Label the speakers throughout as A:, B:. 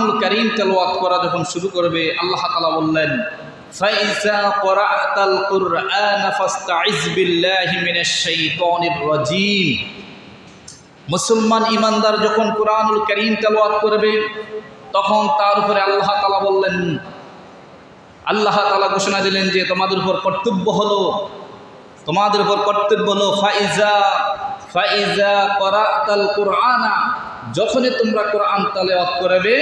A: কোরআনুল করিম তেলাওয়াত করা যখন শুরু করবে, আল্লাহ তাআলা বললেন মুসলমান ইমানদার যখন কোরআনুল করিম তেলাওয়াত করবে, তখন তার উপরে আল্লাহ তাআলা বললেন, আল্লাহ তাআলা ঘোষণা দিলেন যে তোমাদের উপর কর্তব্য হলো, তোমাদের উপর কর্তব্য হলো, ফাইজা ফাইজা করাতাল কুরআনা যখনই তোমরা কোরআন তালাওয়াত করবে,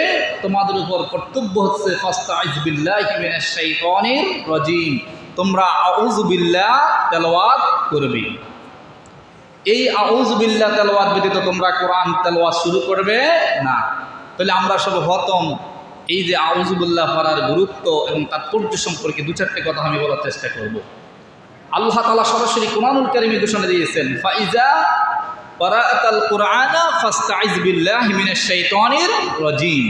A: তোমাদের উপর কর্তব্য হচ্ছে ফাস্তাইজ বিল্লাহি মিনাশ তোমরা আউযু বিল্লাহ তেলাওয়াত করবে। এই আউযু বিল্লাহ তেলাওয়াত ব্যতীত তোমরা কোরআন তেলাওয়াত শুরু করবে না। তাহলে আমরা সব হতম এই যে আউজুবুল্লাহ পড়ার গুরুত্ব এবং তাৎপর্য সম্পর্কে দু চারটে কথা আমি বলার চেষ্টা করব। আল্লাহ তালা সরাসরি কোরআনুল কারিমে ঘোষণা দিয়েছেন, ফাইজা করাতাল কুরআনা ফাস্তাইজ বিল্লাহি মিনাশ শাইতানির রাজিম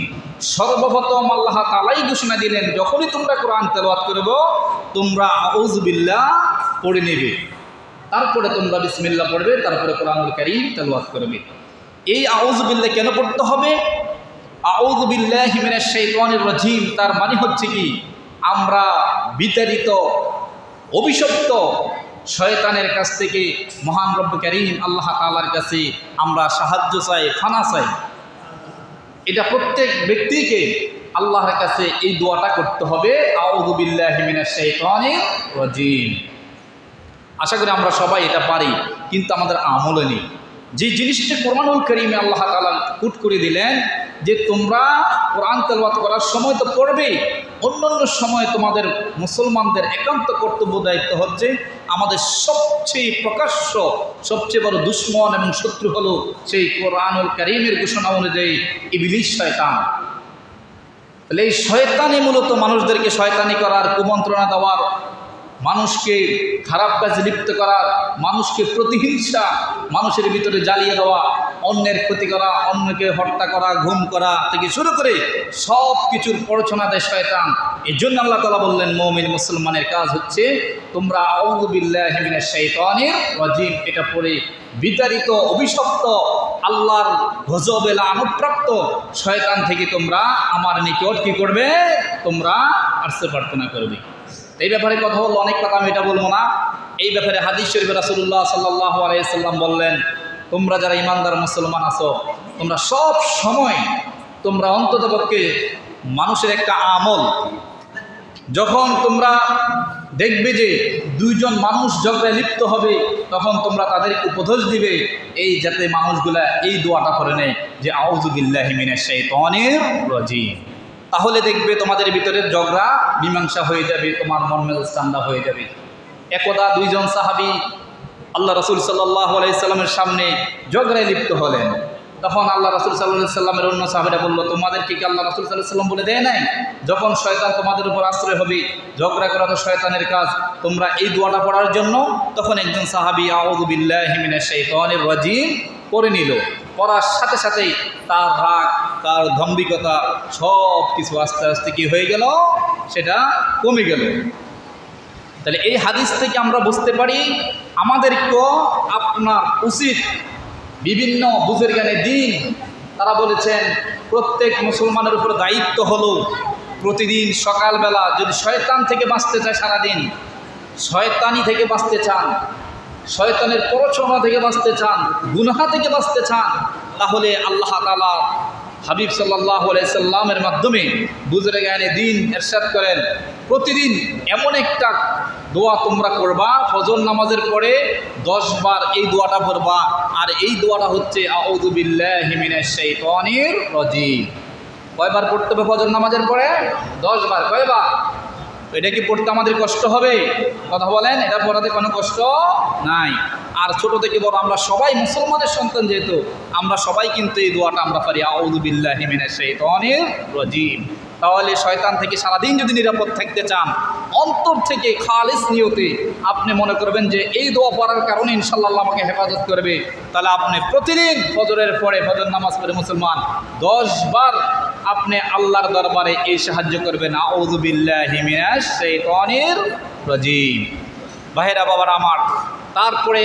A: সর্বপ্রথম আল্লাহ তালাই ঘোষণা দিলেন, যখনই তোমরা কোরআন তেলাওয়াত করবে, তোমরা আউযু বিল্লাহ পড়ে নেবে। তারপরে তোমরা বিসমিল্লাহ পড়বে, তারপরে কোরআনুল কারীম তেলাওয়াত করবে। এই আউযু বিল্লাহ কেন পড়তে হবে? আউযু বিল্লাহি মিনাশ শাইতানির রাজিম, তার মানে হচ্ছে কি, আমরা বিতাড়িত, অভিশপ্ত শয়তানের কাছ থেকে মহান রব্ব করিম আল্লাহ তালার কাছে আমরা সাহায্য চাই, ফানা চাই। এটা প্রত্যেক ব্যক্তিকে আল্লাহর কাছে এই দোয়াটা করতে হবে। আশা করি আমরা সবাই এটা পারি, কিন্তু আমাদের আমলে নেই। যে জিনিসটি কোরআনুল করিমে আল্লাহ তালা কুট করে দিলেন যে তোমরা কোরআন তেলবাত করার সময় তো পড়বেই। অন্যান্য সময় তোমাদের মুসলমানদের একান্ত কর্তব্য দায়িত্ব হচ্ছে আমাদের সবচেয়ে প্রকাশ্য, সবচেয়ে বড় দুশ্মন এবং শত্রু হলো সেই কোরআনুল করিমের ঘোষণা অনুযায়ী ইবিলিশ শয়তান। তাহলে এই শয়তানি মূলত মানুষদেরকে শয়তানি করার, কুমন্ত্রণা দেওয়ার, মানুষকে খারাপ কাজে লিপ্ত করার, মানুষকে প্রতিহিংসা, মানুষের ভিতরে জ্বালিয়ে দেওয়া অন্যের ক্ষতি করা, অন্যকে হত্যা করা, ঘুম করা থেকে শুরু করে সব কিছুর পড়ছনা দেয় শয়তান। এই জন্য আল্লাহ তালা বললেন, মৌমিন মুসলমানের কাজ হচ্ছে তোমরা আউদুবিল্লাহিমিনের শৈতানের রাজিম। এটা পড়ে বিতাড়িত, অভিশপ্ত, আল্লাহর গজবেলা অনুপ্রাপ্ত শয়তান থেকে তোমরা আমার নিকট কি করবে? তোমরা আসতে প্রার্থনা করবে। এই ব্যাপারে কথা বলল অনেক কথা আমি এটা বলব না। এই ব্যাপারে হাদিস শরীফ রাসুল্লাহ সাল্লাহ আলাইসাল্লাম বললেন তোমরা যারা ইমানদার মুসলমান আছো, তোমরা সব সময় তোমরা অন্ততপক্ষে মানুষের একটা আমল। যখন তোমরা দেখবে যে দুইজন মানুষ ঝগড়ায় লিপ্ত হবে, তখন তোমরা তাদেরকে উপদেশ দিবে, এই যাতে মানুষগুলা এই দোয়াটা করে নেয় যে আউজুবিল্লাহিমিনের সেই তনের রাজিম। তাহলে দেখবে তোমাদের ভিতরে ঝগড়া, মীমাংসা হয়ে যাবে, তোমার মন মেজাজ ঠান্ডা হয়ে যাবে। একদা দুইজন সাহাবি আল্লাহ রসুল সাল্লাহ আলাইসাল্লামের সামনে ঝগড়ায় লিপ্ত হলেন। তখন আল্লাহ রসুল সাল্লাহ সাল্লামের অন্য সাহাবিরা বলল, তোমাদেরকে কি আল্লাহ রসুল সাল্লাহ সাল্লাম বলে দেয় নাই? যখন শয়তান তোমাদের উপর আশ্রয় হবে, ঝগড়া করা তো শয়তানের কাজ, তোমরা এই দোয়াটা পড়ার জন্য? তখন একজন সাহাবি আউদুবিল্লাহিমিনের শৈতানের রাজিম করে নিল। পড়ার সাথে সাথেই তার রাগ, তার ধম্বিকতা সব কিছু আস্তে আস্তে কি হয়ে গেল? সেটা কমে গেল। তাহলে এই হাদিস থেকে আমরা বুঝতে পারি আমাদেরকেও আপনার উচিত বিভিন্ন বুঝের জ্ঞানে দিন। তারা বলেছেন, প্রত্যেক মুসলমানের উপর দায়িত্ব হলো প্রতিদিন সকালবেলা যদি শয়তান থেকে বাঁচতে চায় সারাদিন, শয়তানি থেকে বাঁচতে চান, শয়তানের পরচনা থেকে বাঁচতে চান, গুনহা থেকে বাঁচতে চান, তাহলে আল্লাহ তালা হাবিব সাল্লাহ সাল্লামের মাধ্যমে বুজরে জ্ঞানে দিন এরশাদ করেন। প্রতিদিন এমন একটা দোয়া তোমরা করবা, ফজর নামাজের পরে দশ বার এই দোয়াটা পড়বা। আর এই দোয়াটা হচ্ছে কয়বার পড়তে হবে ফজর নামাজের পরে? দশ বার। কয়বার? এটা কি পড়তে আমাদের কষ্ট হবে? কথা বলেন, এটা পড়াতে কোনো কষ্ট নাই। আর ছোট থেকে বড় আমরা সবাই মুসলমানের সন্তান যেহেতু, আমরা সবাই কিন্তু এই দোয়াটা আমরা পারি আউদুবিল্লাহিমিনের শৈতানির রজিম। তাহলে শয়তান থেকে সারাদিন যদি নিরাপদ থাকতে চান, অন্তর থেকে খালিস নিয়তে আপনি মনে করবেন যে এই দোয়া পড়ার কারণে ইনশাল্লাহ আমাকে হেফাজত করবে। তাহলে আপনি প্রতিদিন ফজরের পরে ফজর নামাজ পড়ে মুসলমান, দশ বার আপনি আল্লাহর দরবারে এই সাহায্য করবেন আউদুবিল্লাহিমিনাশ শৈতানির রজিম। বাহেরা বাবার আমার, তারপরে